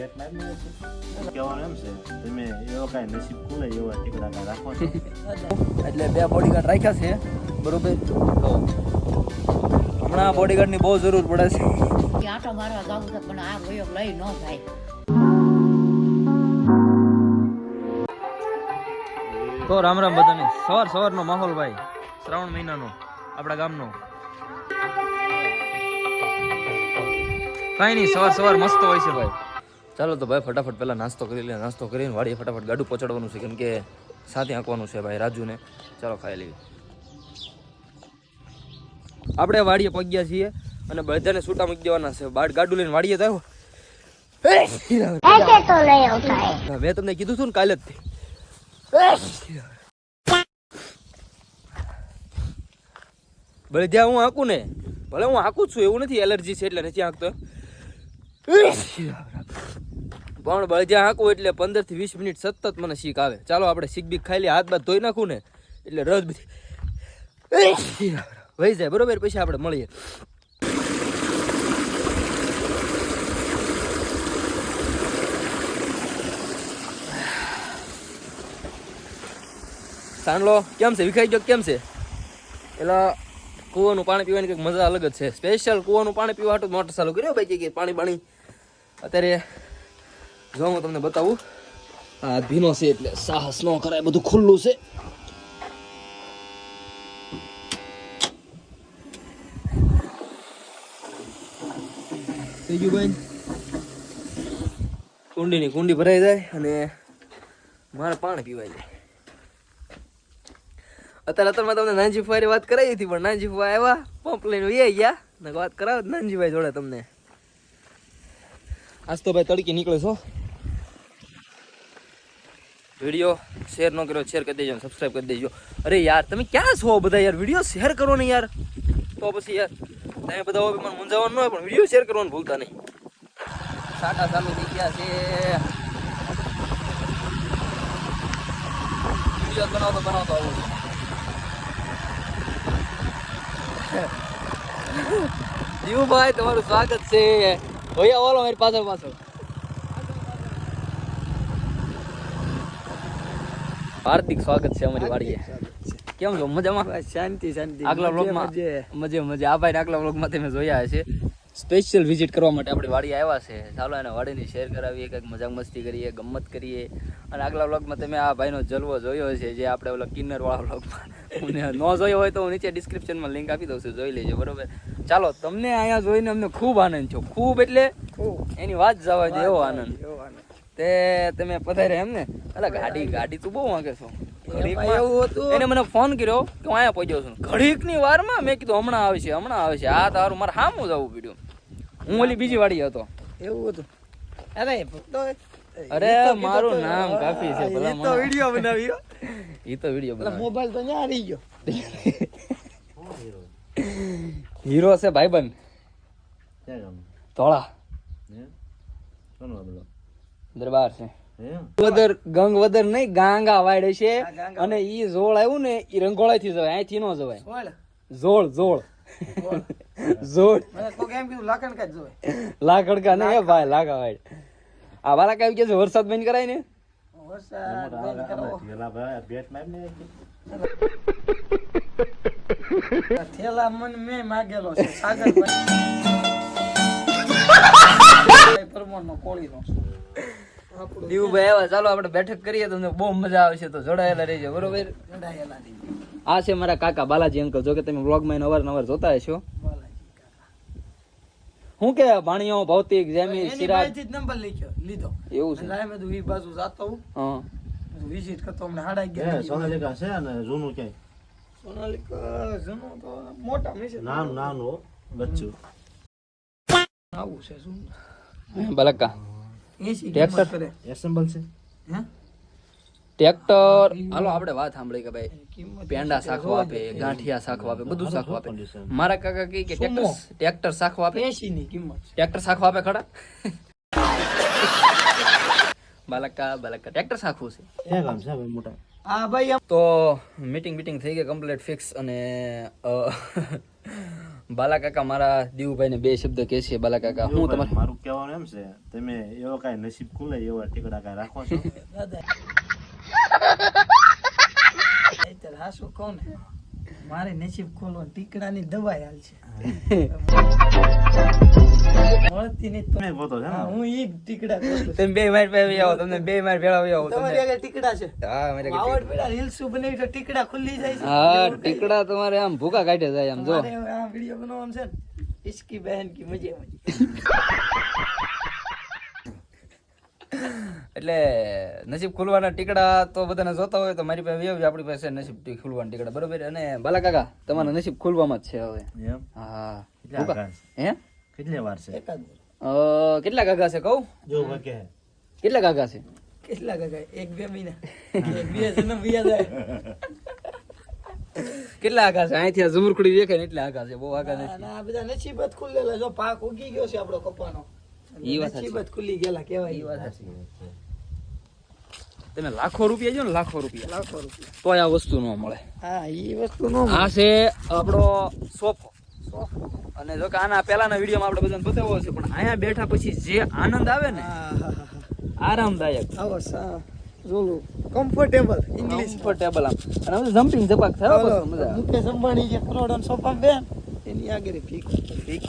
ભેટ મારી કહેવાનું તો બહુ જરૂર પડે છે. ન તો રામ રામ બધાને. સવાર સવારનો માહોલ ભાઈ. શ્રાવણ મહિનાનો, આપણા ગામનો. કાંઈ નહીં, સવાર સવાર મસ્ત હોય છે ભાઈ. ચાલો તો ભાઈ ફટાફટ પહેલાં નાસ્તો કરી લે નાસ્તો કરીને વાડીએ ફટાફટ ગાડું પહોંચાડવાનું છે કેમ કે સાથે આંકવાનું છે ભાઈ રાજુને. ચાલો ખાઈ લઈએ. આપણે વાડીએ પગ્યા છીએ અને બધાને છૂટા મૂકી દેવાના છે. બાર ગાડું લઈને વાડીએ તો મેં તમને કીધું હતું ને કાલે જ. ભલે જ્યાં હું આંકું ને ભલે હું આંકું છું એવું નથી એલર્જી છે એટલે નથી આંકતો પણ બળજ્યા હાંકું એટલે પંદરથી વીસ મિનિટ સતત મને શીખ આવે. ચાલો આપણે શીખ બીક ખાઈ લઈએ, હાથ બાદ ધોઈ નાખું ને એટલે રસ બધી વહી જાય, બરોબર? પછી આપણે મળીએ. સાંડલો, કેમ છે? વિખાઈ ગયો કેમ છે? એટલે કૂવાનું પાણી પીવાની કંઈક મજા અલગ જ છે. સ્પેશિયલ કૂવાનું પાણી પીવા હાટું મોટર ચાલુ કર્યો ભાઈ કે પાણી પાણી અત્યારે જો હું તમને બતાવું આ ભીનો છે એટલે સાહસ ન કરાય બધું ખુલ્લું છે. થઈ ગયું ભાઈ? કુંડીની કુંડી ભરાઈ જાય અને મારે પાણી પીવાય જાય. અત્યારે અત્યારમાં તમને નાનજીભાઈ વાત કરાવી હતી પણ નાનજીભાઈ આવ્યા પંપ લઈને વહી ગયા. ને વાત કરાવે નાનજીભાઈ જોડે તમને. આજ તો ભાઈ તડકી નીકળે છો વીડિયો શેર ન કર્યો, શેર કરી દેજો સબસ્ક્રાઈબ કરી દેજો. અરે યાર, તમે ક્યાં છો બધા યાર? વીડિયો શેર કરો ને યાર. તો પછી યાર, તમે બધા હોય મને મૂંઝાવાનું ન હોય, પણ વીડિયો શેર કરવાનું ભૂલતા નહીં. સાટા ચાલુ થઈ ગયા છે. વીડિયો બનાવતો બનાવતો આવું. જીવુભાઈ, તમારું સ્વાગત છે. ભૈયા ઓલો મારી પાછળ પાછળ. હાર્દિક સ્વાગત છે અમારી વાડીએ. કેમ છો? મજામાં? શાંતિ શાંતિ. આગલા વ્લોગમાં મજે. મજે આ ભાઈ આગલા વ્લોગમાં તમે જોયા હશે. સ્પેશિયલ વિઝિટ કરવા માટે આપણે વાડી આવ્યા છે. ચાલો એને વાડીની શેર કરાવીએ કંઈક મજાક મસ્તી કરીએ ગમત કરીએ. અને આગલા વ્લોગમાં તમે આ ભાઈનો જલવો જોયો છે જે આપણે ઓલા કિન્નરવાળા વ્લોગમાં ન જોયો હોય તો હું નીચે ડિસ્ક્રિપ્શનમાં લિંક આપી દઉં છું. જોઈ લેજો બરોબર? ચાલો તમને અહીંયા જોઈને અમને ખૂબ આનંદ થયો. ખૂબ એટલે એની વાત જવા દે એવો આનંદ. તે તમે પધાર્યા એમ ને? અલા ગાડી ગાડી તું બહુ વાંકે છો. એવું હતું. એને મને ફોન કર્યો કે હું અહીંયા પહોંચ્યો છું. ઘડીકની વારમાં મેં કીધું હમણાં આવે છે હમણાં આવે છે. આ તારું મારે સામું જવું પડ્યું. હું ઓલી બીજી વાડી હતો. એવું હતું. અરે તો અરે મારું નામ કાફી છે ભલા એ તો વિડિયો બનાવ્યો. ઈ તો વિડિયો બનાવ્યો. મોબાઈલ તો ન્યા રહી ગયો. હીરો છે ભાઈબંધ? ધોળા. કોનો બધો? દરબાર છે. વદર ગંગ વદર નહીં ગાંગા વાડે છે. અને ઈ ઝોળ આવ્યું ને ઈ રંગોળા થી જવાય અહીંથી નો જવાય. ઝોળ ઝોળ. ઝોળ. લાકડ કા કોક એમ કીધું લાકણ કાજ જોવે લાકડકા ને એ ભાઈ લાગા વાડ. આ વાલા કઈ કે વરસાદ બંધ કરાય ને? વરસાદ બંધ ભાઈ મારી. થેલા મન મેં માગેલો છે સાગર પરમોર નો કોળી નો. દીવુભાઈ આવ્યા ચાલો આપણે બેઠક કરીએ તમને બહુ મજા આવશે તો જોડાયેલા રહેજો બરોબર? આ છે મારા કાકા બાલાજી અંકલ. જો કે તમે વ્લોગમાં અવારનવાર જોતા હશો. હું કે ભાણિયો ભૌતિક જેમી સિરાજ? નંબર લખ્યો લીધો. એવું છે. લાય મેં ઈ બાજુ જાતો હું. હા. વિઝિટ કરતો હમણાં હાડા ગયા સોનાલિકા છે અને જૂનું ક્યાંય? સોનાલિકા જૂનું તો મોટા મેસે. નાનું નાનું બચ્ચું. આવું છે શું બલક્કા કિંમત એસેમ્બલ છે. ટ્રેક્ટર હાલો આપણે વાત સાંભળી કે ભાઈ પેંડા સાખો આપે ગાંઠિયા સાખો આપે બધું સાખો આપે. મારા કાકા કહે કે ટ્રેક્ટર. ટ્રેક્ટર સાખો આપે. એસી ની કિંમત. ટ્રેક્ટર સાખો આપે ખરા? બાલકા બાલકા ટ્રેક્ટર સાખું છે. એ ગામ છે ભાઈ મોટા. હા ભાઈ તો મીટિંગ બીટિંગ થઈ ગઈ કમ્પ્લીટ ફિક્સ અને બાલા કાકા મારા દીવુભાઈને બે શબ્દ કહે છે બાલા કાકા હું તમારે મારું કહેવાનું એમ છે તમે એવો કાઈ નસીબ ખુલે એવા ટીકડા કાંઈ રાખો છો? અત્યારે હાસુ કોણ ને? મારે નસીબ ખોલવા ટીકડાની દવાઈ હાલ છે. મળતી નહીં તો તમે પોતો છે હા, ને હું ઈ જ ટીકડા ખોલું. તમે બે માર પાસે આવો તમને બે માર ભેળા આવો તમારી તમને. આગળ ટીકડા છે. હા મારે વાવડ પેલા રીલ્સ બનાવી તો ટીકડા ખુલ્લી જાય છે. હા ટીકડા તમારે આમ ભૂકા કાઢે જાય આમ જો. મારે હવે આ વીડિયો બનાવવાનું છે ઇસકી બહેન કી મજે મજે એટલે નસીબ ખુલવાના ટીકડા તો બધાને જોતા હોય તો મારી પાસે વ્યવ આપણી પાસે નસીબ ખુલવાના ટીકડા. બરોબર? અને બાલા કાકા તમારા નસીબ ખુલવામાં જ છે હવે. હા? હે? કેટલી વાર છે? કેટલા કાકા છે કહું? જો કે કેટલા કાકા છે? કેટલા કાકા એક બે મહિના. એક બે જન્મ બીજા જાય કેટલા આકા છે? અહીંથી આ ઝુમરખડી દેખે ને એટલે આકા છે. બહુ આકા નથી. આ બધા નસીબત ખુલ્લેલા જો પાક ઉગી ગયો છે આપણો કપાનો. ઈ વાત નસીબત ખુલી ગયેલા કેવાય ઈ વાત તમે લાખો રૂપિયા જો ને લાખો રૂપિયા. લાખો રૂપિયા. તોય આ વસ્તુ ન મળે. હા ઈ વસ્તુ નો આ છે આપણો સોફો. અને જો કે આના પહેલાના વિડીયોમાં આપણે બધાને બતાવ્યો છે પણ અહીંયા બેઠા પછી જે આનંદ આવે ને આરામદાયક. આવો સા જોલું. કમ્ફર્ટેબલ ઇંગ્લિશ કમ્ફર્ટેબલ આમ. અને જમ્પિંગ જપાક થાય મજા મુકેશ અંબાણી જે કરોડો સોફા બેન એની આગળ ફીકો ઠીક.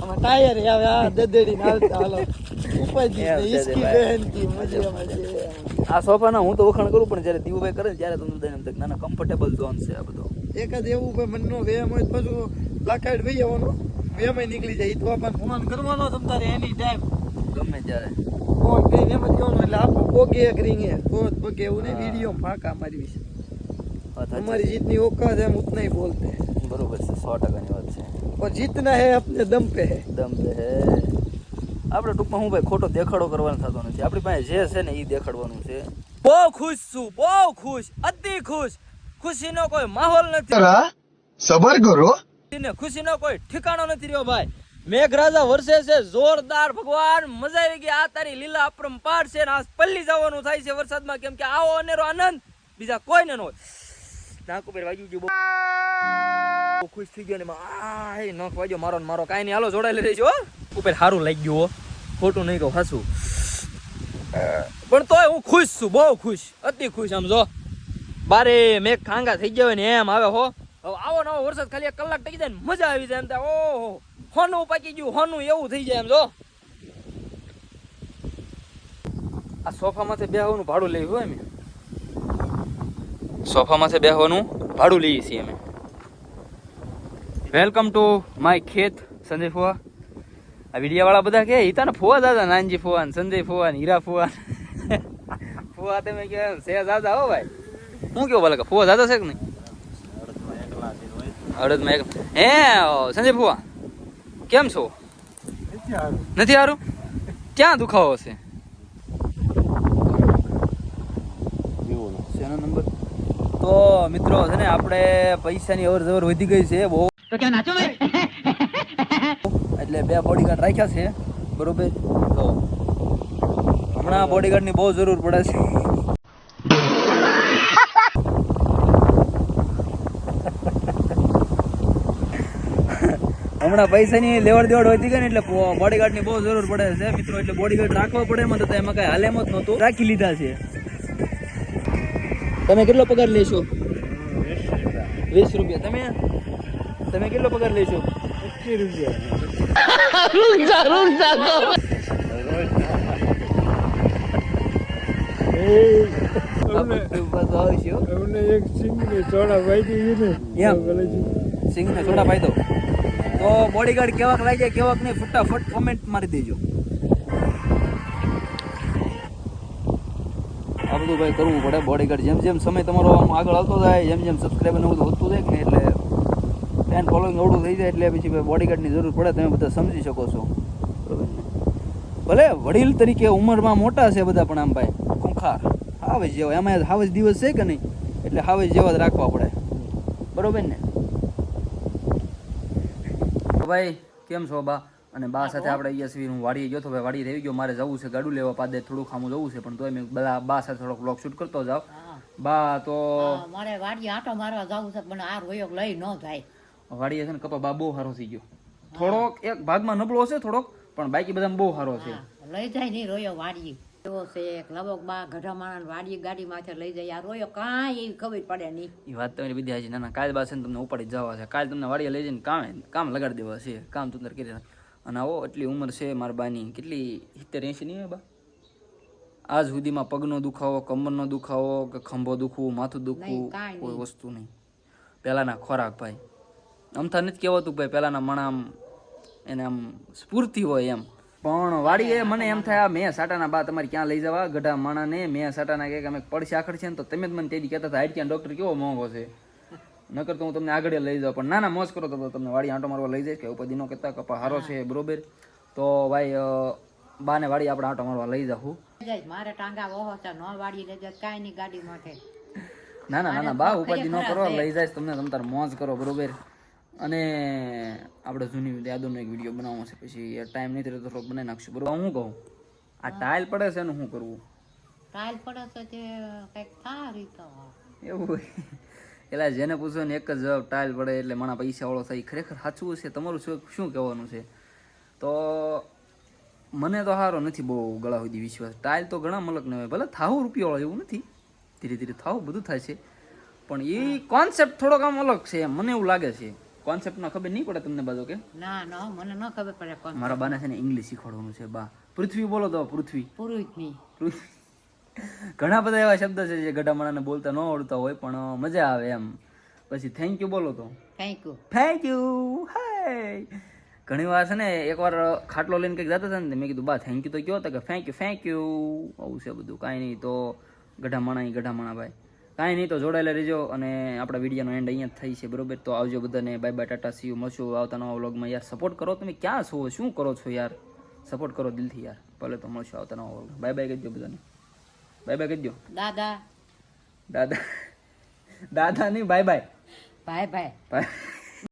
આમાં ટાયર આવે આ દદેડી ને હાલતા હાલો. ઉપાજી એમ ને છે ઇસકી ભાઈ. બહેન કી મજે મજે આ સોફાના હું તો વખાણ કરું પણ જ્યારે દીવુભાઈ કરે ત્યારે તમને બધાને એમ થાય કે ના ના કમ્ફર્ટેબલ ઝોન છે આ બધો. એક જ એવું ભાઈ મનનો વ્યાયામ હોય પાછું બ્લાકાઈડ ભાઈ જવાનો વેમે નીકળી જાય. તો આપણે ફોન કરવાનો તમતારે એની ટાઈમ ગમે ત્યારે. ફોન કરીને એમ જ કહેવાનું એટલે આપો બોગે એક રીંગે તો જ બોગે એવું નહીં વીડિયો ફાંકા મારી વિશે અમારી જીતની ઓકાત એમ ઉત બોલતે. બરોબર છે સો ટકાની વાત છે. પણ જીતના હે આપણે દમ પે હે. દમ પે હે. આપણે ટૂંકમાં હું ભાઈ ખોટો દેખાડો કરવાનો થતો નથી. આપણી પાસે જે છે ને એ દેખાડવાનું છે. બહુ ખુશ છું બહુ ખુશ અતિ ખુશ. ખુશીનો કોઈ માહોલ નથી. સબર કરો. ખુશીનો કોઈ ઠેકાણો નથી રહ્યો ભાઈ. મેઘરાજા વરસે છે જોરદાર ભગવાન. મજા આવી ગઈ. આ તારી લીલા અપરંપાર છે ને આ પલ્લી જવાનું થાય છે વરસાદમાં. કેમ કે આવો અનેરો આનંદ. બીજા કોઈને ન હોય. નાક ગયું બહુ. બહુ ખુશ થઈ ગયો ને આ નખ વાગ્યો મારો ને મારો. કાંઈ નહીં હાલો જોડાયેલી રહીજો હો. ઉપર સારું લાગી ગયું હો. ખોટું નહીં કહું હાસું. પણ તોય હું ખુશ છું બહુ ખુશ. અતિ ખુશ આમ જો. બારે મેઘ ખાંગા થઈ ગયા ને એમ. આવે હો. હવે આવો નવો વરસાદ ખાલી એક કલાક ટકી જાય ને મજા આવી જાય એમ તો. ઓહો. હોનું પાકી ગયું હોનું એવું થઈ જાય એમ જો. આ સોફામાંથી બેહવાનું ભાડું લઈ હોય અમે સોફામાંથી બેહવાનું ભાડું લઈએ છીએ અમે. વેલકમ ટુ માય ખેત સંજય ફુવા. આ વિડીયાવાળા બધા કે હિતા ને ફુવા દાદા નાનજી ફુવા સંજય ફુવા ને હીરા ફુવા ફુવા તમે કે સે દાદા હો ભાઈ. હું કેવું બોલે કે ફુવા દાદા છે કે નહીં? અડધમાં એકલા છે હોય અડદમાં એક હે સંજય ફુવા કેમ છો? નથી સારું ક્યાં દુખાવો છે? નંબર? તો મિત્રો છે ને આપણે પૈસાની અવર જવર વધી ગઈ છે બહુ. એટલે બે બોડીગાર્ડ રાખ્યા છે બરોબર? તો હમણાં બોડીગાર્ડની બહુ જરૂર પડે છે. હમણાં પૈસાની લેવડ દેવડ હોતી ગઈ ને એટલે બોડીગાર્ડની બહુ જરૂર પડે છે મિત્રો. એટલે બોડીગાર્ડ રાખવો પડે એમાં તો એમાં કઈ હાલેમ જ નહોતું. રાખી લીધા છે. તમે કેટલો પગાર લેશો? વીસ રૂપિયા. તમે? તમે કેટલો પગાર લેશો? રૂપિયા. આ બધું પાછું આવશે હો. એમ. સિંગને સોડા પાઈ દો. તો બોડીગાર્ડ કેવાક લાગે, કેવાક નહીં, ફટાફટ કોમેન્ટ મારી દેજો. આ બધું ભાઈ કરવું પડે બોડીગાર્ડ જેમ જેમ સમય તમારો આમ આગળ આવતો જાય, જેમ જેમ સબસ્ક્રાઈબર ને બધું વધતું જાય ને એટલે ફેન ફોલોઈંગ અવડું થઈ જાય એટલે પછી બોડીગાર્ડની જરૂર પડે, તમે બધા સમજી શકો છો? ભલે વડીલ તરીકે ઉંમરમાં મોટા છે બધા પણ આમ ભાઈ, ખૂંખાર. હાવેજ જેવા. એમાં હાવેજ દિવસ છે કે નહીં? એટલે હાવેજ જેવા જ રાખવા પડે. બરોબર ને? ભાઈ કેમ છો બા? અને બા સાથે આપણે યશવી હું વાડીએ ગયો તો ભાઈ વાડી રહી ગયો. મારે જવું છે ગાડું લેવા પાદે થોડું ખામું જવું છે પણ તોય મેં બધા બા સાથે થોડોક બ્લોગ શૂટ કરતો જાવ બા તો મારે વાડીએ આટો મારવા જવું છે પણ આ રોયો લઈ ન જાય. વાડીએ છે ને કપા બા બહુ સારો થઈ ગયો. થોડોક એક ભાગમાં નબળો છે થોડોક પણ બાકી બધા બહુ સારો છે. લઈ જાય નહીં રોયો વાડીએ. એવો છે એક. લબક બા ગઢા માણસ વાડીએ ગાડી માથે લઈ જાય. આ રોયો કાંઈ એવી ખબર પડે નહીં. એ વાત તમારી બધી હજી ના ના કાલ બા ને તમને ઉપાડી જવા છે. કાલ તમને વાડીએ લઈ જઈને કામ કામ લગાડી દેવા છે. કામ તું કરી અને આવો એટલી ઉંમર છે મારા બાની. કેટલી? સિત્તેર એંશી નહીં બા? આજ સુધીમાં પગનો દુખાવો કમરનો દુખાવો કે ખંભો દુખવું માથું દુખવું કોઈ વસ્તુ નહીં. પહેલાના ખોરાક ભાઈ. અમથા નથી કહેવાતું ભાઈ પહેલાના મણા આમ એને આમ સ્ફૂર્તિ હોય એમ. પણ વાડીએ મને એમ થાય મેં સાટાના બા તમારે ક્યાં લઈ જવા? ગઢા માણાને મેં સાટાના કે અમે પડશે આખડ છે ને તો તમે જ મને તેથી કહેતા હતા ક્યાં ડોક્ટર કેવો મોંઘો છે? નકર તો હું તમને આગળ લઈ જાઉં પણ ના ના મોજ કરો તો તમને વાડી આંટો મારવા લઈ જાય કે ઉપર દિનો કહેતા કપા હારો છે બરોબર? તો ભાઈ બાને વાડી આપણે આંટો મારવા લઈ જાઉં જાય મારે ટાંગા ઓહો છે નો વાડી લઈ જાય કાંઈ નહીં ગાડી માટે ના ના ના ના બા ઉપાધિ ન કરો લઈ જાય તમને તમ તાર મોજ કરો બરોબર? અને આપણે જૂની યાદોનો એક વીડિયો બનાવવો છે. પછી ટાઈમ નહીં તો થોડોક બનાવી નાખશું. બરોબર? હું કહું? આ ટાઇલ પડે છે ને શું કરવું? ટાઇલ પડે છે તે કંઈક તો. એવું એટલે જેને પૂછો ને એક જ જવાબ ટાઇલ પડે એટલે મારા પૈસા વાળો થાય ખરેખર સાચું છે? તમારું શું શું કહેવાનું છે? તો મને તો સારો નથી બહુ ગળા સુધી વિશ્વાસ. ટાઇલ તો ઘણા મલકને હોય. ભલે થાવું રૂપિયા વાળો એવું નથી. ધીરે ધીરે થાવું બધું થાય છે. પણ એ કોન્સેપ્ટ થોડોક આમ અલગ છે. મને એવું લાગે છે. કોન્સેપ્ટમાં ખબર નહીં પડે તમને બધું કે? ના ના મને ન ખબર પડે કોન્સેપ્ટ મારા બાને છે ને ઇંગ્લિશ શીખવાડવાનું છે બા. પૃથ્વી બોલો તો પૃથ્વી. પૃથ્વી. ઘણા બધા એવા શબ્દ છે જે ગઢામણાને બોલતા ન આવડતા હોય પણ મજા આવે એમ. પછી થેન્ક યુ બોલો તો. થેન્ક યુ થેન્ક યુ હાય ઘણી વાર છે ને એકવાર ખાટલો લઈને કંઈક જતા હતા ને મેં કીધું બા થેન્ક યુ તો કયો? તો કે થેન્ક યુ થેન્ક યુ આવું છે બધું. કાંઈ નહીં તો ગઢામણા ગઢા ગઢામણા ભાઈ કાંઈ નહીં તો જોડાયેલા રહેજો અને આપણા વિડીયોનો એન્ડ અહીંયા થઈ છે બરોબર? તો આવજો બધાને બાય બાય ટાટા સી મળશું આવતા નવા વ્લોગમાં યાર સપોર્ટ કરો તમે ક્યાં છો? શું કરો છો યાર? સપોર્ટ કરો દિલથી યાર ભલે તો મળશું આવતા નવા વ્લોગ બાય બાય કહેજો બધાને. બાય બાય કહેજો. દાદા. દાદા. દાદા નહીં bye bye bye bye bye